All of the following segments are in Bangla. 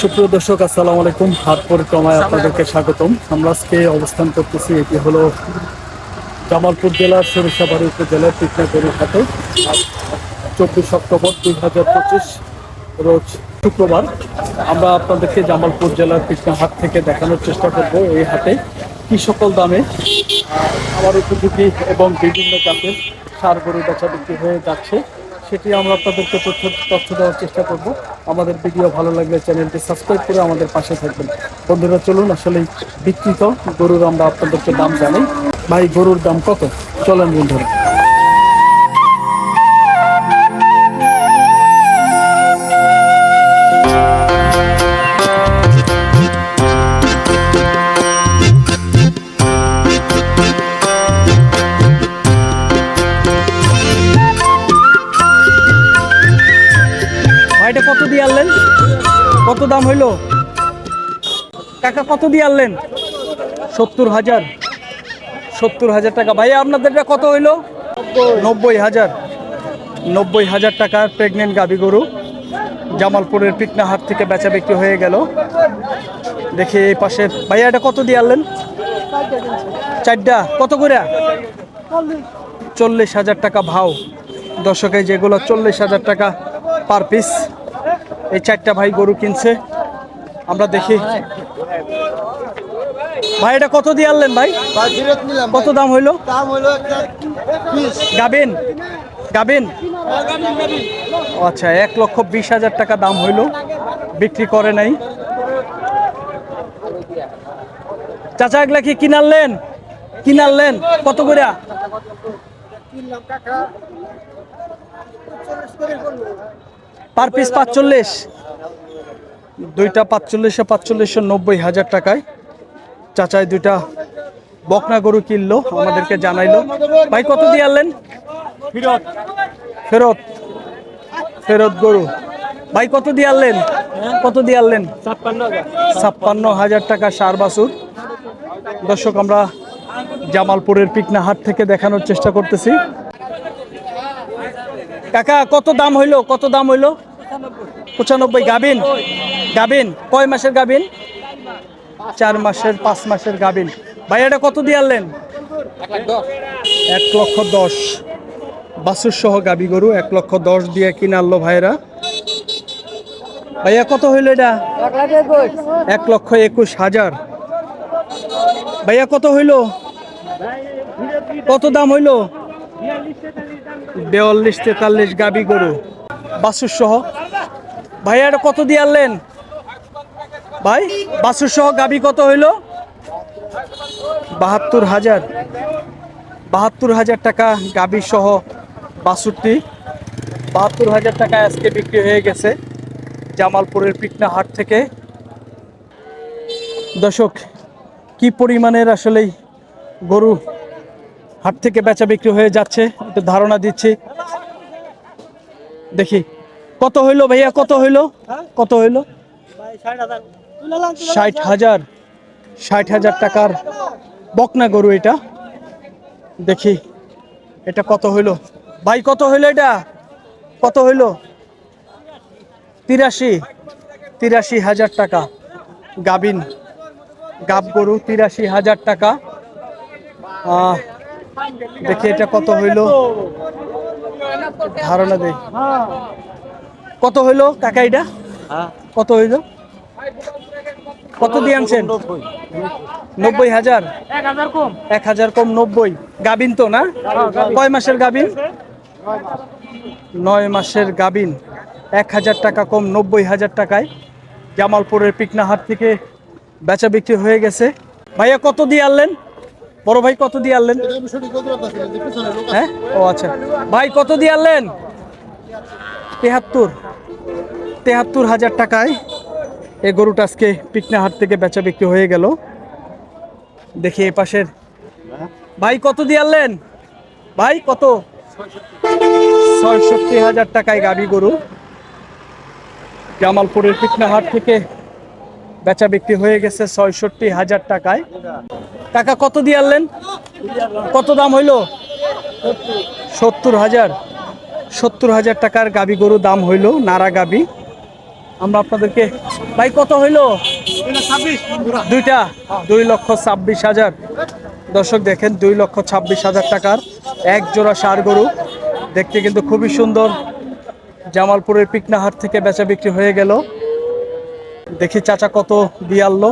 সুপ্রিয় দর্শক আসসালামু আলাইকুম। হাট পরিক্রমায় আপনাদেরকে স্বাগতম। আমরা আজকে অবস্থান করতেছি এটি হলো জামালপুর জেলার সরিষাবাড়ি উপজেলার কৃষ্ণাগড়ি হাটে চব্বিশ অক্টোবর দুই হাজার পঁচিশ রোজ শুক্রবার। আমরা আপনাদেরকে জামালপুর জেলার কৃষ্ণা হাট থেকে দেখানোর চেষ্টা করব এই হাটে কি সকল দামে আমার উপযোগী এবং বিভিন্ন জাতের সার গরু বেচা বিক্রি হয়ে যাচ্ছে। সেটি আমরা আপনাদেরকে তথ্য তথ্য দেওয়ার চেষ্টা করব। আমাদের ভিডিও ভালো লাগলে চ্যানেলটি সাবস্ক্রাইব করে আমাদের পাশে থাকবেন। বন্ধুরা, চলুন আসলে বিক্রিত গরুর আমরা আপনাদেরকে দাম জানাই। ভাই, গরুর দাম কত? চলেন বন্ধুরা। দাম হইল? টাকা কত দিয়ে আনলেন? সত্তর হাজার। সত্তর হাজার টাকা। ভাইয়া আপনাদেরটা কত হইল? নব্বই হাজার। নব্বই হাজার টাকার প্রেগনেন্ট গাবি গরু জামালপুরের পিকনা হাট থেকে বেচা বিক্রি হয়ে গেল। দেখি এই পাশে। ভাইয়া, এটা কত দিয়ে আনলেন? চারটা। কত করে? চল্লিশ হাজার টাকা ভাও। দর্শকে যেগুলো চল্লিশ হাজার টাকা পার পিস এই চারটা ভাই গরু কিনছে। আমরা দেখি। ভাই, এটা কত দিয়ে আনলেন ভাই? কত দাম হইল? গাবেন? গাবেন? আচ্ছা এক লক্ষ বিশ হাজার টাকা দাম হইল। বিক্রি করে নাই। চাচা, এগুলা কি কিনারলেন? কিনারলেন? কত করে পার পিস পাঁচচল্লিশ। দুইটা পাঁচচল্লিশশো পাঁচচল্লিশশো নব্বই হাজার টাকায়। চাচাই দুইটা বকনা গরু কিনলো আমাদেরকে জানাইলো। ভাই কত দিয়ে আনলেন? ফেরত। ফেরত। ফেরত গরু। ভাই কত দিয়ে আনলেন? কত দিয়ে আনলেন? ছাপ্পান্ন হাজার। টাকা সার বাসুর দর্শক আমরা জামালপুরের পিকনা হাট থেকে দেখানোর চেষ্টা করতেছি। কাকা কত দাম হইল? কত দাম হইল? পঁচানব্বই। গাবিন? গাবিন? কয় মাসের গাবিন? চার মাসের, পাঁচ মাসের গাবিন। ভাই, এটা কত দিয়ে আনলেন? এক লক্ষ দশ। বাসুর সহ গাবি গরু, এক লক্ষ দশ দিয়ে কিনে আনলো ভাইরা ভাইয়া, কত হইল এটা? এক লক্ষ একুশ হাজার। ভাইয়া, কত হইল? কত দাম হইল? বেয়াল্লিশ তেতাল্লিশ। গাবি গরু। বাসুর সহ ভাইয়া এটা কত দিয়ে আনলেন? ভাই বাসুর সহ গাবি কত হইল? বাহাত্তর হাজার। বাহাত্তর হাজার টাকা গাবি সহ বাষট্টি বাহাত্তর হাজার টাকা আজকে বিক্রি হয়ে গেছে জামালপুরের পিকনা হাট থেকে। দর্শক, কি পরিমাণের আসলেই গরু হাট থেকে বেচা বিক্রি হয়ে যাচ্ছে? একটু ধারণা দিচ্ছি। দেখি। কত হইল ভাইয়া? কত হইল? কত হইল? ষাট হাজার। ষাট হাজার। টাকার বকনা গরু এটা। দেখি এটা কত হইল? ভাই কত হইল এটা? কত হইল? তিরাশি। তিরাশি হাজার টাকা। গাবিন। গাব গরু তিরাশি হাজার টাকা। দেখি এটা কত হইল? ধারণা দেই। কত হইল কাকা এটা কত হইল? কত দিয়ে আনছেন? নব্বই হাজার। এক হাজার কম। নব্বই। গাবিন তো না? কয় মাসের গাবিন? নয় মাসের গাবিন। এক হাজার টাকা কম নব্বই হাজার টাকায়। জামালপুরের পিকনাহাট থেকে বেচা বিক্রি হয়ে গেছে। ভাইয়া কত দিয়ে আনলেন? বড় ভাই কত দিয়ে আনলেন। হ্যাঁ? ও আচ্ছা। ভাই কত দিয়ে আনলেন? তেহাত্তর তেহাত্তর হাজার টাকায় এই গরুটা আজকে পিকনাহাট থেকে বেচা বিক্রি হয়ে গেল। দেখি এই পাশের। ভাই, কত দিয়ে আনলেন? ভাই, কত? ছয়ষট্টি হাজার টাকায় গাবি গরু। জামালপুরের পিকনাহাট থেকে বেচা বিক্রি হয়ে গেছে ছয়ষট্টি হাজার টাকায়। টাকা কত দিয়ে আনলেন? কত দাম হইল? সত্তর হাজার। সত্তর হাজার টাকার গাবি গরু দাম হইল নারা গাবি। আমরা আপনাদেরকে ভাই কত হইল? দুইটা? দুই লক্ষ ছাব্বিশ হাজার। দর্শক দেখেন দুই লক্ষ ছাব্বিশ হাজার টাকার এক জোড়া সার গরু। দেখতে কিন্তু খুবই সুন্দর। জামালপুরের পিকনাহাট থেকে বেচা বিক্রি হয়ে গেল। দেখি চাচা কত দিয়ে আনলো।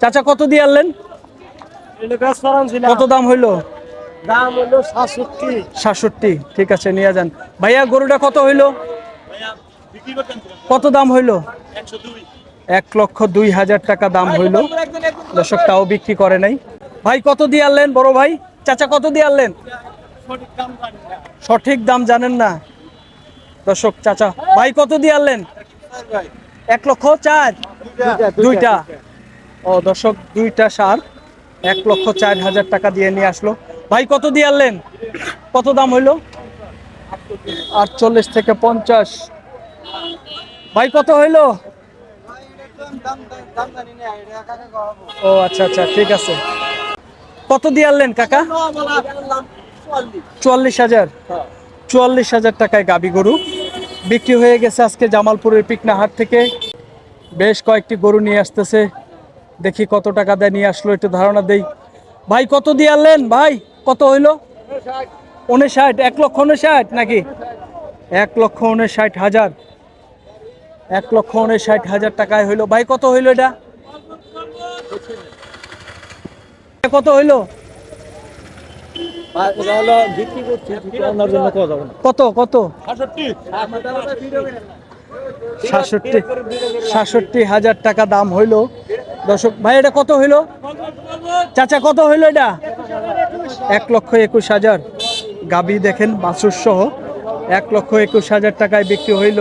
চাচা কত দিয়ে আনলেন? কত দাম হইল? দাম হলো সাতষট্টি। সাতষট্টি ঠিক আছে নিয়ে যান। ভাইয়া গরুটা কত হইল? কত দাম হইল? এক লক্ষ দুই হাজার টাকা দাম হইল। দর্শক তাও বিক্রি করে নাই। ভাই কত দিয়ে আনলেন বড় ভাই? চাচা কত দিয়ে আনলেন? সঠিক দাম জানেন না। দর্শক চাচা ভাই কত দিয়ে আনলেন? এক লক্ষ চার? দুইটা। ও দর্শক দুইটা সার। এক লক্ষ চার হাজার টাকা দিয়ে নিয়ে আসলো। ভাই কত দিয়ে আনলেন? কত দাম হইল? আটচল্লিশ থেকে পঞ্চাশ। ভাই কত হইল? ও আচ্ছা আচ্ছা ঠিক আছে। কত দিয়ে আনলেন কাকা? চুয়াল্লিশ হাজার। চুয়াল্লিশ হাজার টাকায় গাবি গরু বিক্রি হয়ে গেছে আজকে জামালপুরের পিকনাহাট থেকে। বেশ কয়েকটি গরু নিয়ে আসতেছে। দেখি কত টাকা দেয় নিয়ে আসলো একটু ধারণা দেই। ভাই কত দিয়ে আনলেন ভাই? কত হইল? উনষাট। এক লক্ষ উনষাট নাকি? এক লক্ষ উনষাট হাজার। এক লক্ষ উনষাট হাজার টাকায় হইল। ভাই কত হইল এটা? কত হইল? কত কত সাতষট্টি। সাতষট্টি হাজার টাকা দাম হইল। দর্শক ভাই এটা কত হইল? চাচা কত হইল এটা? এক লক্ষ একুশ হাজার গাবি দেখেন, বাছুর সহ। এক লক্ষ একুশ হাজার টাকায় বিক্রি হইল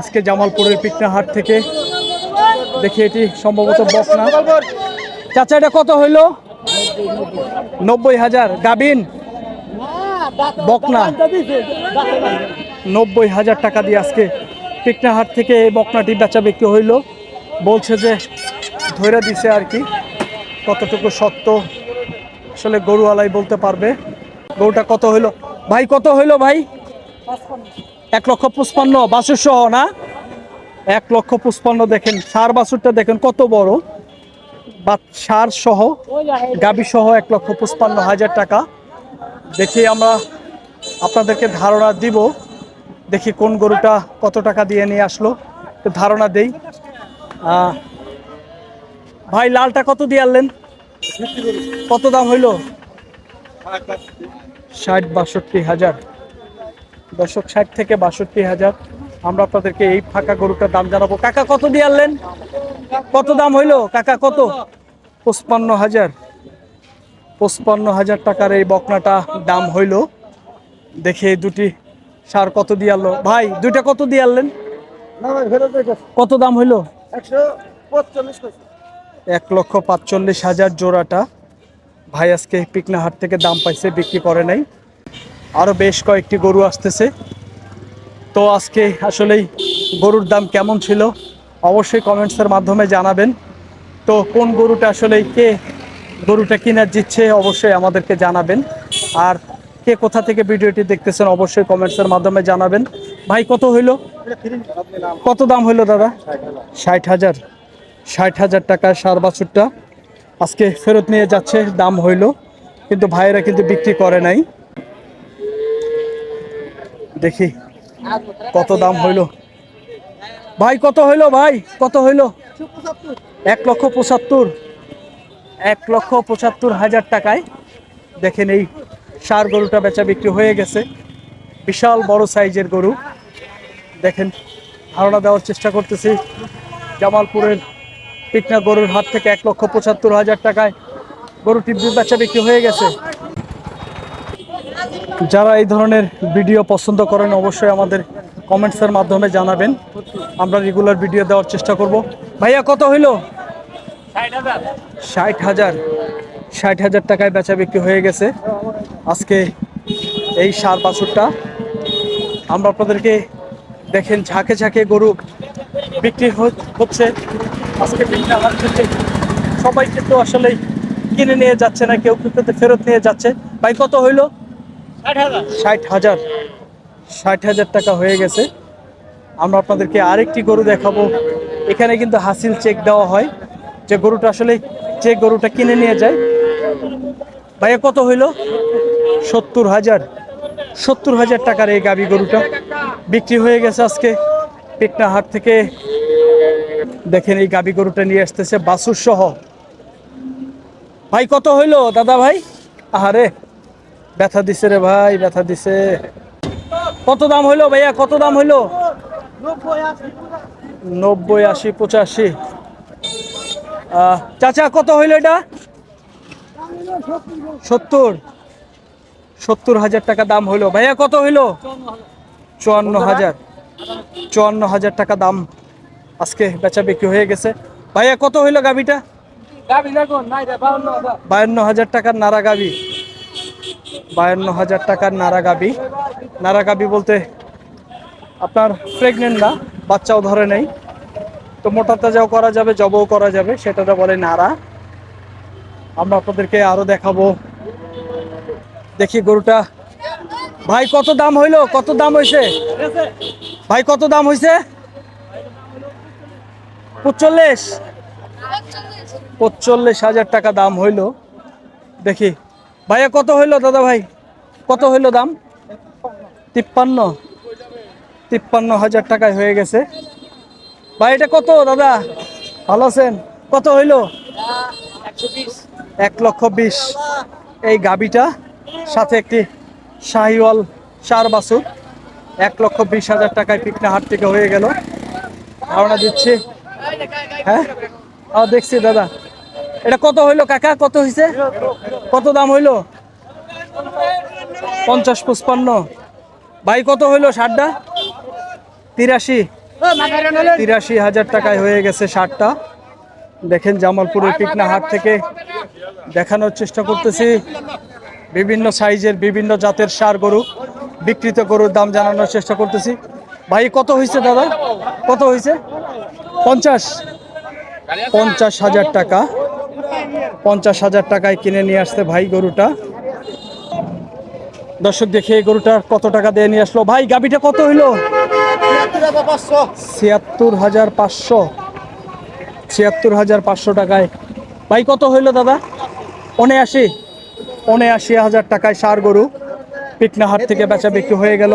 আজকে জামালপুরের পিকনা হাট থেকে। দেখি এটি সম্ভবত বকনা। চাচা, এটা কত হইল? নব্বই হাজার। গাবিন? বকনা। নব্বই হাজার টাকা দিয়ে আজকে পিকনাহাট থেকে এই বকনাটি বেচা বিক্রি হইল। বলছে যে ধরে দিছে আর কি। কতটুকু সত্য? আসলে গরুওয়ালাই বলতে পারবে। গরুটা কত হইল? ভাই, কত হইল ভাই? এক লক্ষ পুষ্পান্ন বাছুর সহ না? এক লক্ষ পুষ্পান্ন দেখেন, সার বাছুরটা দেখেন, কত বড়? বা সার সহ, গাবি সহ এক লক্ষ পুষ্পান্ন হাজার টাকা। দেখি আমরা আপনাদেরকে ধারণা দিব, দেখি কোন গরুটা কত টাকা দিয়ে নিয়ে আসলো ধারণা দেই। ভাই, লালটা কত দিয়ে আনলেন? কত দাম হইল? ষাট বাষট্টি হাজার। দশক ষাট থেকে বাষট্টি হাজার। আমরা আপনাদেরকে এই ফাঁকা গরুটার দাম জানাব। কাকা কত দিয়ে আনলেন? কত দাম হইল? কাকা কত? পঁচপান্ন হাজার। পঁচপান্ন হাজার টাকার এই বকনাটা দাম হইল। দেখে দুটি সার কত দিয়ে আনলো? ভাই দুইটা কত দিয়ে আনলেন? কত দাম হইল? একশো এক লক্ষ পাঁচচল্লিশ হাজার জোড়াটা। ভাই আজকে পিকনাহাট থেকে দাম পাইছে, বিক্রি করে নাই। আরও বেশ কয়েকটি গরু আসতেছে। তো আজকে আসলেই গরুর দাম কেমন ছিল, অবশ্যই কমেন্টসের মাধ্যমে জানাবেন। তো কোন গরুটা আসলে কে গরুটা কিনার জিতছে, অবশ্যই আমাদেরকে জানাবেন। আর কে কোথা থেকে ভিডিওটি দেখতেছেন, অবশ্যই কমেন্টসের মাধ্যমে জানাবেন। ভাই, কত হইল? কত দাম হইল দাদা? ষাট হাজার। ষাট হাজার টাকার সার বাছুরটা। আজকে ফেরত নিয়ে যাচ্ছে, দাম হইল। কিন্তু ভাইয়েরা কিন্তু বিক্রি করে নাই। দেখি কত দাম হইল। ভাই, কত হইল, ভাই? কত হইল? এক লক্ষ পঁচাত্তর। এক লক্ষ পঁচাত্তর হাজার টাকায়। দেখেন এই সার গরুটা বেচা বিক্রি হয়ে গেছে। বিশাল বড় সাইজের গরু। দেখেন, ধারণা দেওয়ার চেষ্টা করতেছি। জামালপুরের পিকনা গরুর হাত থেকে এক লক্ষ পঁচাত্তর হাজার টাকায় গরুটি বেচা বিক্রি হয়ে গেছে। যারা এই ধরনের ভিডিও পছন্দ করেন অবশ্যই আমাদের কমেন্টসের মাধ্যমে জানাবেন। আমরা রেগুলার ভিডিও দেওয়ার চেষ্টা করব। ভাইয়া, কত হইল? ষাট হাজার। ষাট হাজার টাকায় বেচা বিক্রি হয়ে গেছে। আজকে এই সার বাছুরটা। আমরা আপনাদেরকে দেখেন ঝাঁকে ঝাঁকে গরু বিক্রি হচ্ছে। আজকে বিক্রি হাট থেকে সবাই কিন্তু আসলে কিনে নিয়ে যাচ্ছে না কেউ কিন্তু ফেরত নিয়ে যাচ্ছে। ভাই কত হইল? ষাট হাজার। ষাট হাজার। টাকা হয়ে গেছে। আমরা আপনাদেরকে আরেকটি গরু দেখাবো। এখানে কিন্তু হাসিল চেক দেওয়া হয়। যে গরুটা আসলে যে গরুটা কিনে নিয়ে যায়। ভাইয়া কত হইল? সত্তর হাজার। সত্তর হাজার টাকার এই গাবি গরুটা বিক্রি হয়ে গেছে আজকে। পেটনা হাট থেকে দেখেন এই গাবি গরুটা নিয়ে আসতেছে বাসুর সহ। ভাই, কত হইল, দাদা ভাই? আহারে, ব্যথা দিছে রে ভাই, ব্যথা দিছে। কত দাম হইল ভাইয়া, কত দাম হইল? নব্বই আশি, পঁচাশি। চাচা, কত হইল এটা? সত্তর। সত্তর হাজার টাকা দাম হইল। ভাইয়া, কত হইল? চুয়ান্ন হাজার। চুয়ান্ন হাজার টাকা দাম। আজকে বেচা বিক্রি হয়ে গেছে। ভাইয়া কত হইল গাবিটা বায়ান্ন হাজার টাকার নারা গাবি বায়ান্ন হাজার টাকার নারা গাবি নারা গাবি বলতে আপনার প্রেগনেন্ট না বাচ্চাও ধরে নেই। তো মোটা তাজাও করা যাবে জবও করা যাবে সেটাটা বলে নারা। আমরা আপনাদেরকে আরও দেখাবো। দেখি গরুটা। ভাই কত দাম হইল? কত দাম হয়েছে। ভাই কত দাম হইছে? পঁচল্লিশ। পঁচল্লিশ হাজার টাকা দাম হইল। দেখি, ভাইয়া কত হইল দাদা ভাই? কত হইল দাম? তিপ্পান্ন। তিপ্পান্ন হাজার টাকায় হয়ে গেছে। ভাই, এটা কত দাদা? ভালো আছেন? কত হইল? এক লক্ষ বিশ। এই গাবিটা, সাথে একটি শাহিওয়াল চার বাসুর এক লক্ষ বিশ হাজার টাকায় পিকনা হাট থেকে হয়ে গেল। ধারণা দিচ্ছি হ্যাঁ? ও দেখছি দাদা। এটা কত হইল কাকা? কত হইছে? কত দাম হইল? পঞ্চাশ পঁচপান্ন। ভাই, কত হইল ষাটটা? তিরাশি। তিরাশি হাজার টাকায় হয়ে গেছে ষাটটা। দেখেন জামালপুরের পিকনা হাট থেকে দেখানোর চেষ্টা করতেছি। বিভিন্ন সাইজের, বিভিন্ন জাতের সার গরু বিকৃত গরুর দাম জানানোর চেষ্টা করতেছি। ভাই, কত হয়েছে দাদা? কত হয়েছে পঞ্চাশ। পঞ্চাশ হাজার টাকা। পঞ্চাশ হাজার টাকায় কিনে নিয়ে আসতে ভাই গরুটা। দর্শক দেখে এই গরুটা কত টাকা দিয়ে নিয়ে আসলো। ভাই গাবিটা কত হইল? ছিয়াত্তর হাজার পাঁচশো। ছিয়াত্তর হাজার পাঁচশো টাকায়। ভাই, কত হইল দাদা? পনে আশি পনে আশি হাজার টাকায় সার গরু। পিকনাহাট থেকে বেচা বিক্রি হয়ে গেল।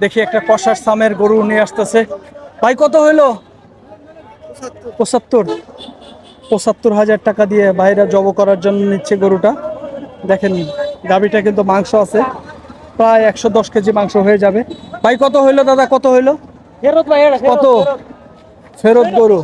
দেখি একটা কষার সামের গরু নিয়ে আসতেছে। ভাই, কত হইল? পঁচাত্তর। পঁচাত্তর হাজার টাকা দিয়ে বাইরে জব করার জন্য নিচ্ছে গরুটা। দেখেন গাবিটা কিন্তু মাংস আছে। প্রায় একশো দশ কেজি মাংস হয়ে যাবে। ভাই কত হইল দাদা? কত হইল? কত? ফেরত গরু।